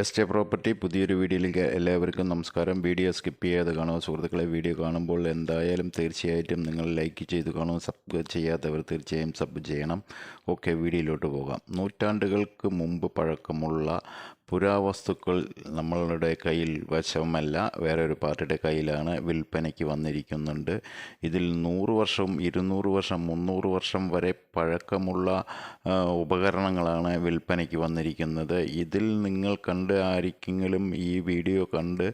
എസ്റ്റേ property പുതിയൊരു വീഡിയോയിലേക്ക് എല്ലാവർക്കും നമസ്കാരം. വീഡിയോ സ്കിപ്പ് ചെയ്യാതെ കാണുക. സുഹൃത്തുക്കളെ വീഡിയോ കാണുമ്പോൾ എന്തായാലും തീർച്ചയായിട്ടും നിങ്ങൾ ലൈക്ക് ചെയ്ത് കാണുക സബ് ചെയ്യാത്തവർ തീർച്ചയായും സബ് ചെയ്യണം. ഓക്കെ വീഡിയോയിലോട്ട് പോകാം. നൂറ്റാണ്ടുകൾക്ക് മുമ്പ് പഴക്കമുള്ള പുരാവസ്തുക്കൾ നമ്മളുടെ കയ്യിൽ വശമല്ല വേറെ ഒരു പാർട്ടിയുടെ കയ്യിലാണ് വിൽപ്പനയ്ക്ക് വന്നിരിക്കുന്നുണ്ട്. ഇതിൽ നൂറ് വർഷം ഇരുന്നൂറ് വർഷം മുന്നൂറ് വർഷം വരെ പഴക്കമുള്ള ഉപകരണങ്ങളാണ് വിൽപ്പനയ്ക്ക് വന്നിരിക്കുന്നത്. ഇതിൽ നിങ്ങൾ കണ്ട് ആരിക്കെങ്കിലും ഈ വീഡിയോ കണ്ട്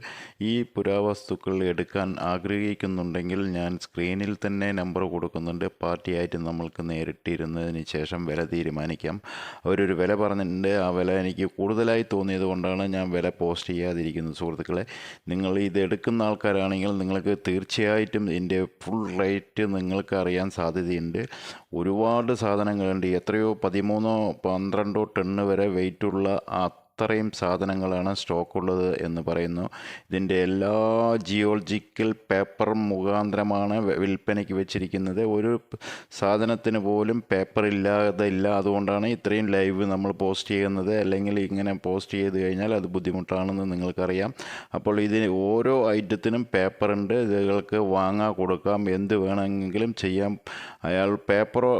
ഈ പുരാവസ്തുക്കൾ എടുക്കാൻ ആഗ്രഹിക്കുന്നുണ്ടെങ്കിൽ ഞാൻ സ്ക്രീനിൽ തന്നെ നമ്പർ കൊടുക്കുന്നുണ്ട്. പാർട്ടിയായിട്ട് നമ്മൾക്ക് നേരിട്ടിരുന്നതിന് ശേഷം വില തീരുമാനിക്കാം. അവരൊരു വില പറഞ്ഞിട്ടുണ്ട്. ആ വില എനിക്ക് കൂടുതലായി തോന്നിയത് കൊണ്ടാണ് ഞാൻ വില പോസ്റ്റ് ചെയ്യാതിരിക്കുന്നത്. സുഹൃത്തുക്കളെ നിങ്ങൾ ഇത് എടുക്കുന്ന ആൾക്കാരാണെങ്കിൽ നിങ്ങൾക്ക് തീർച്ചയായിട്ടും ഇതിന്റെ ഫുൾ റേറ്റ് നിങ്ങൾക്ക് അറിയാൻ സാധ്യതയുണ്ട്. ഒരുപാട് സാധനങ്ങളുണ്ട്. എത്രയോ പതിമൂന്നോ പന്ത്രണ്ടോ ടണ്ണ് വരെ വെയിറ്റുള്ള അത്രയും സാധനങ്ങളാണ് സ്റ്റോക്ക് ഉള്ളത് എന്ന് പറയുന്നു. ഇതിന്റെ എല്ലാ ജിയോളജിക്കൽ പേപ്പർ മുഖാന്തരമാണ് വിൽപ്പനയ്ക്ക് വെച്ചിരിക്കുന്നത്. ഒരു സാധനത്തിന് പോലും പേപ്പർ ഇല്ലാതെ ഇല്ല അതുകൊണ്ടാണ് ഇത്രയും ലൈവ് നമ്മൾ പോസ്റ്റ് ചെയ്യുന്നത്. അല്ലെങ്കിൽ ഇങ്ങനെ പോസ്റ്റ് ചെയ്ത് കഴിഞ്ഞാൽ അത് ബുദ്ധിമുട്ടാണെന്ന് നിങ്ങൾക്കറിയാം. അപ്പോൾ ഇതിന് ഓരോ ഐറ്റത്തിനും പേപ്പർ ഉണ്ട്. ഇതുകൾക്ക് വാങ്ങാ കൊടുക്കാം. എന്ത് വേണമെങ്കിലും ചെയ്യാം. അയാൾ പേപ്പറോ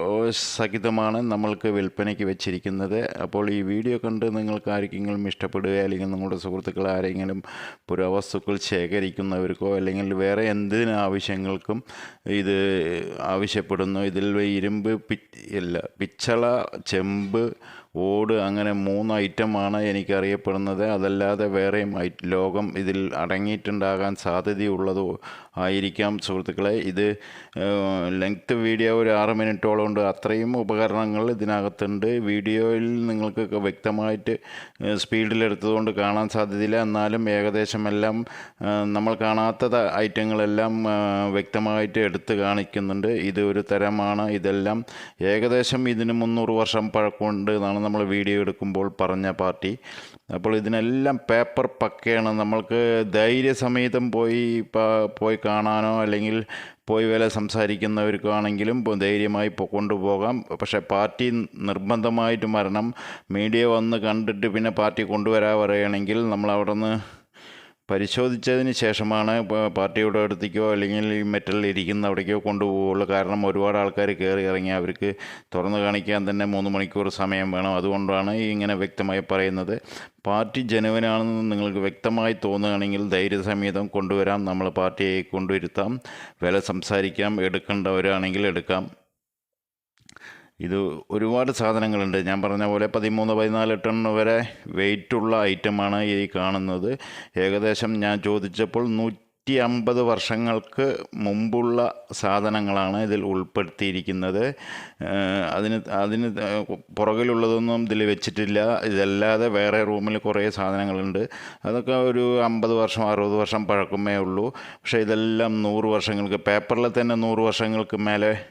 സഹിതമാണ് നമ്മൾക്ക് വിൽപ്പനയ്ക്ക് വെച്ചിരിക്കുന്നത്. അപ്പോൾ ഈ വീഡിയോ കണ്ട് നിങ്ങൾക്ക് ആർക്കെങ്കിലും ഇഷ്ടപ്പെടുക അല്ലെങ്കിൽ നിങ്ങളുടെ സുഹൃത്തുക്കൾ ആരെങ്കിലും പുരാവസ്തുക്കൾ ശേഖരിക്കുന്നവർക്കോ അല്ലെങ്കിൽ വേറെ എന്തിന് ആവശ്യങ്ങൾക്കും ഇത് ആവശ്യപ്പെടുന്നു. ഇതിൽ ഇരുമ്പ് പി അല്ല പിച്ചള ചെമ്പ് ഓട് അങ്ങനെ മൂന്ന് ഐറ്റമാണ് എനിക്കറിയപ്പെടുന്നത്. അതല്ലാതെ വേറെയും ലോകം ഇതിൽ അടങ്ങിയിട്ടുണ്ടാകാൻ സാധ്യതയുള്ളത് ആയിരിക്കാം സുഹൃത്തുക്കളെ. ഇത് ലെങ്ത് വീഡിയോ ഒരു ആറ് മിനിറ്റോളം ഉണ്ട്. അത്രയും ഉപകരണങ്ങൾ ഇതിനകത്തുണ്ട്. വീഡിയോയിൽ നിങ്ങൾക്ക് വ്യക്തമായിട്ട് സ്പീഡിലെടുത്തതുകൊണ്ട് കാണാൻ സാധ്യതയില്ല. എന്നാലും ഏകദേശം എല്ലാം നമ്മൾ കാണാത്ത ഐറ്റങ്ങളെല്ലാം വ്യക്തമായിട്ട് എടുത്ത് കാണിക്കുന്നുണ്ട്. ഇത് ഒരു തരമാണ്. ഇതെല്ലാം ഏകദേശം ഇതിന് മുന്നൂറ് വർഷം പഴക്കമുണ്ട് എന്നാണ് നമ്മൾ വീഡിയോ എടുക്കുമ്പോൾ പറഞ്ഞ പാർട്ടി. അപ്പോൾ ഇതിനെല്ലാം പേപ്പർ പക്കയാണ്. നമ്മൾക്ക് ധൈര്യസമേതം പോയി പോയി കാണാനോ അല്ലെങ്കിൽ പോയി വില സംസാരിക്കുന്നവർക്കാണെങ്കിലും ധൈര്യമായി കൊണ്ടുപോകാം. പക്ഷേ പാർട്ടി നിർബന്ധമായിട്ട് വരണം മീഡിയ വന്ന് കണ്ടിട്ട് പിന്നെ പാർട്ടി കൊണ്ടുവരാൻ പറയുകയാണെങ്കിൽ നമ്മൾ അവിടെ നിന്ന് പരിശോധിച്ചതിന് ശേഷമാണ് പാർട്ടിയുടെ അടുത്തേക്കോ അല്ലെങ്കിൽ ഈ മെറ്റൽ ഇരിക്കുന്ന അവിടേക്കോ കൊണ്ടുപോകുള്ളൂ കാരണം ഒരുപാട് ആൾക്കാർ കയറി ഇറങ്ങി അവർക്ക് തുറന്നു കാണിക്കാൻ തന്നെ മൂന്ന് മണിക്കൂർ സമയം വേണം. അതുകൊണ്ടാണ് ഇങ്ങനെ വ്യക്തമായി പറയുന്നത്. പാർട്ടി ജനുവനാണെന്ന് നിങ്ങൾക്ക് വ്യക്തമായി തോന്നുകയാണെങ്കിൽ ധൈര്യസമേതം കൊണ്ടുവരാം. നമ്മൾ പാർട്ടിയെ കൊണ്ടുവരുത്താം. വില സംസാരിക്കാം. എടുക്കേണ്ടവരാണെങ്കിൽ എടുക്കാം. ഇത് ഒരുപാട് സാധനങ്ങളുണ്ട്. ഞാൻ പറഞ്ഞ പോലെ പതിമൂന്ന് പതിനാല് ടൺ വരെ വെയിറ്റുള്ള ഐറ്റമാണ് ഈ കാണുന്നത്. ഏകദേശം ഞാൻ ചോദിച്ചപ്പോൾ നൂറ്റി അമ്പത് വർഷങ്ങൾക്ക് മുമ്പുള്ള സാധനങ്ങളാണ് ഇതിൽ ഉൾപ്പെടുത്തിയിരിക്കുന്നത്. അതിന് അതിന് പുറകിലുള്ളതൊന്നും ഇതിൽ വെച്ചിട്ടില്ല. ഇതല്ലാതെ വേറെ റൂമിൽ കുറേ സാധനങ്ങളുണ്ട്. അതൊക്കെ ഒരു അമ്പത് വർഷം അറുപത് വർഷം പഴക്കമേ ഉള്ളൂ. പക്ഷേ ഇതെല്ലാം നൂറ് വർഷങ്ങൾക്ക് പേപ്പറിൽ തന്നെ നൂറ് വർഷങ്ങൾക്ക് മേലെ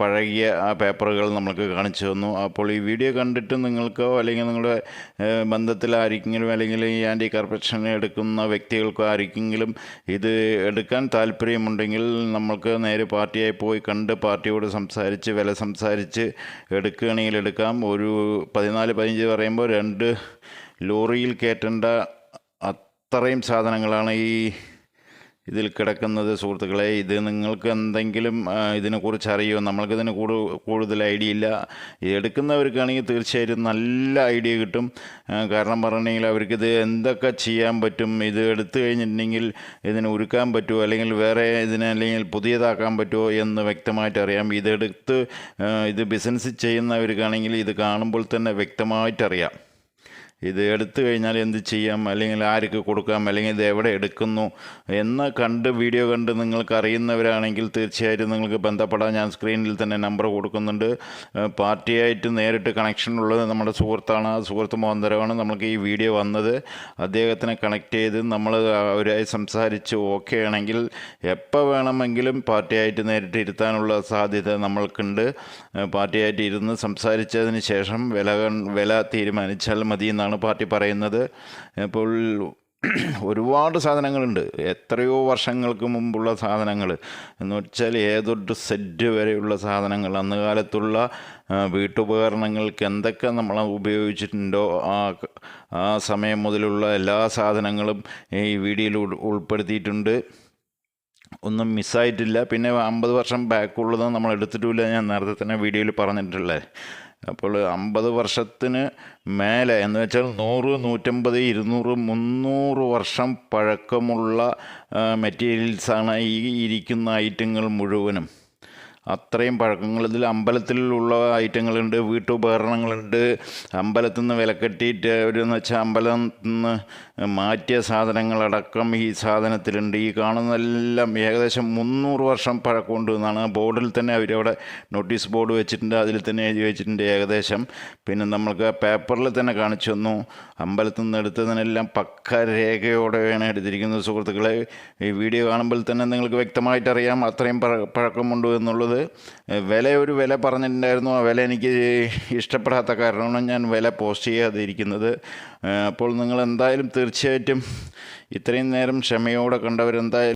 പഴകിയ ആ പേപ്പറുകൾ നമ്മൾക്ക് കാണിച്ചു തന്നു. അപ്പോൾ ഈ വീഡിയോ കണ്ടിട്ട് നിങ്ങൾക്കോ അല്ലെങ്കിൽ നിങ്ങളുടെ ബന്ധത്തിൽ ആർക്കെങ്കിലും അല്ലെങ്കിൽ ഈ ആന്റി കറപ്ഷൻ എടുക്കുന്ന വ്യക്തികൾക്കോ ആർക്കെങ്കിലും ഇത് എടുക്കാൻ താല്പര്യമുണ്ടെങ്കിൽ നമ്മൾക്ക് നേരെ പാർട്ടിയായി പോയി കണ്ട് പാർട്ടിയോട് സംസാരിച്ച് വില സംസാരിച്ച് എടുക്കുകയാണെങ്കിൽ എടുക്കാം. ഒരു പതിനാല് പതിനഞ്ച് പറയുമ്പോൾ രണ്ട് ലോറിയിൽ കയറ്റേണ്ട അത്രയും സാധനങ്ങളാണ് ഈ ഇതിൽ കിടക്കുന്നത് സുഹൃത്തുക്കളെ ഇത് നിങ്ങൾക്ക് എന്തെങ്കിലും ഇതിനെക്കുറിച്ച് അറിയോ നമ്മൾക്കിതിന് കൂടു കൂടുതൽ ഐഡിയ ഇല്ല. എടുക്കുന്നവർക്കാണെങ്കിൽ തീർച്ചയായിട്ടും നല്ല ഐഡിയ കിട്ടും. കാരണം പറഞ്ഞിട്ടുണ്ടെങ്കിൽ അവർക്കിത് എന്തൊക്കെ ചെയ്യാൻ പറ്റും ഇത് എടുത്തു കഴിഞ്ഞിട്ടുണ്ടെങ്കിൽ ഇതിനെ ഉരുക്കാൻ പറ്റുമോ അല്ലെങ്കിൽ വേറെ ഇതിനെ അല്ലെങ്കിൽ പുതിയതാക്കാൻ പറ്റുമോ എന്ന് വ്യക്തമായിട്ട് അറിയാം. ഇതെടുത്ത് ഇത് ബിസിനസ് ചെയ്യുന്നവർക്കാണെങ്കിൽ ഇത് കാണുമ്പോൾ തന്നെ വ്യക്തമായിട്ടറിയാം. ഇത് എടുത്തു കഴിഞ്ഞാൽ എന്ത് ചെയ്യാം? അല്ലെങ്കിൽ ആർക്ക് കൊടുക്കാം? അല്ലെങ്കിൽ ഇത് എവിടെ എടുക്കുന്നു? എന്ന് കണ്ട് വീഡിയോ കണ്ട് നിങ്ങൾക്ക് അറിയുന്നവരാണെങ്കിൽ തീർച്ചയായിട്ടും നിങ്ങൾക്ക് ബന്ധപ്പെടാൻ ഞാൻ സ്ക്രീനിൽ തന്നെ നമ്പർ കൊടുക്കുന്നുണ്ട്. പാർട്ടിയായിട്ട് നേരിട്ട് കണക്ഷൻ ഉള്ളത് നമ്മുടെ സുഹൃത്താണ്. ആ സുഹൃത്ത് മോന്തരമാണ് നമുക്ക് ഈ വീഡിയോ വന്നത്. അദ്ദേഹത്തിനെ കണക്ട് ചെയ്ത് നമ്മൾ അവരായി സംസാരിച്ച് ഓക്കെ ആണെങ്കിൽ എപ്പോൾ വേണമെങ്കിലും പാർട്ടിയായിട്ട് നേരിട്ട് ഇരുത്താനുള്ള സാധ്യത നമ്മൾക്കുണ്ട്. പാർട്ടിയായിട്ട് ഇരുന്ന് സംസാരിച്ചതിന് ശേഷം വില വില തീരുമാനിച്ചാൽ മതി എന്നാണ് പാർട്ടി പറയുന്നത്. ഇപ്പോൾ ഒരുപാട് സാധനങ്ങളുണ്ട്. എത്രയോ വർഷങ്ങൾക്ക് മുമ്പുള്ള സാധനങ്ങൾ. എന്ന് വെച്ചാൽ ഏതൊരു സെറ്റ് വരെയുള്ള സാധനങ്ങൾ. അന്ന് കാലത്തുള്ള വീട്ടുപകരണങ്ങൾക്ക് എന്തൊക്കെ നമ്മൾ ഉപയോഗിച്ചിട്ടുണ്ടോ ആ ആ സമയം മുതലുള്ള എല്ലാ സാധനങ്ങളും ഈ വീഡിയോയിൽ ഉൾ- ഉൾപ്പെടുത്തിയിട്ടുണ്ട്. ഒന്നും മിസ്സായിട്ടില്ല പിന്നെ അമ്പത് വർഷം ബാക്കുള്ളത് നമ്മൾ എടുത്തിട്ടില്ല ഞാൻ നേരത്തെ തന്നെ വീഡിയോയിൽ പറഞ്ഞിട്ടുള്ളത് അപ്പോൾ അമ്പത് വർഷത്തിന് മേലെ എന്ന് വെച്ചാൽ നൂറ് നൂറ്റമ്പത് ഇരുന്നൂറ് മുന്നൂറ് വർഷം പഴക്കമുള്ള മെറ്റീരിയൽസാണ് ഈ ഇരിക്കുന്ന ഐറ്റങ്ങൾ മുഴുവനും. അത്രയും പഴക്കങ്ങൾ. ഇതിൽ അമ്പലത്തിലുള്ള ഐറ്റങ്ങളുണ്ട് വീട്ടുപകരണങ്ങളുണ്ട്. അമ്പലത്തിൽ നിന്ന് വില കെട്ടിയിട്ട് ഒരു എന്ന് വെച്ചാൽ അമ്പലത്തിൽ നിന്ന് മാറ്റിയ സാധനങ്ങളടക്കം ഈ സാധനത്തിലുണ്ട്. ഈ കാണുന്നതെല്ലാം ഏകദേശം മുന്നൂറ് വർഷം പഴക്കമുണ്ട് എന്നാണ്. ബോർഡിൽ തന്നെ അവരവിടെ നോട്ടീസ് ബോർഡ് വെച്ചിട്ടുണ്ട്. അതിൽ തന്നെ എഴുതി വെച്ചിട്ടുണ്ട് ഏകദേശം. പിന്നെ നമ്മൾക്ക് പേപ്പറിൽ തന്നെ കാണിച്ചു തന്നു. അമ്പലത്തിൽ നിന്ന് എടുത്തതിനെല്ലാം പക്ക രേഖയോടെയാണ് എടുത്തിരിക്കുന്നത്. സുഹൃത്തുക്കളെ ഈ വീഡിയോ കാണുമ്പോൾ തന്നെ നിങ്ങൾക്ക് വ്യക്തമായിട്ട് അറിയാം അത്രയും പഴ- പഴക്കമുണ്ട് എന്നുള്ളത്. വില ഒരു വില പറഞ്ഞിട്ടുണ്ടായിരുന്നു. ആ വില എനിക്ക് ഇഷ്ടപ്പെടാത്ത കാരണമാണ് ഞാൻ വില പോസ്റ്റ് ചെയ്യാതിരിക്കുന്നത് അപ്പോൾ നിങ്ങൾ എന്തായാലും തീർച്ചയായിട്ടും ഇത്രയും നേരം ക്ഷമയോടെ കണ്ടവരെന്തായാലും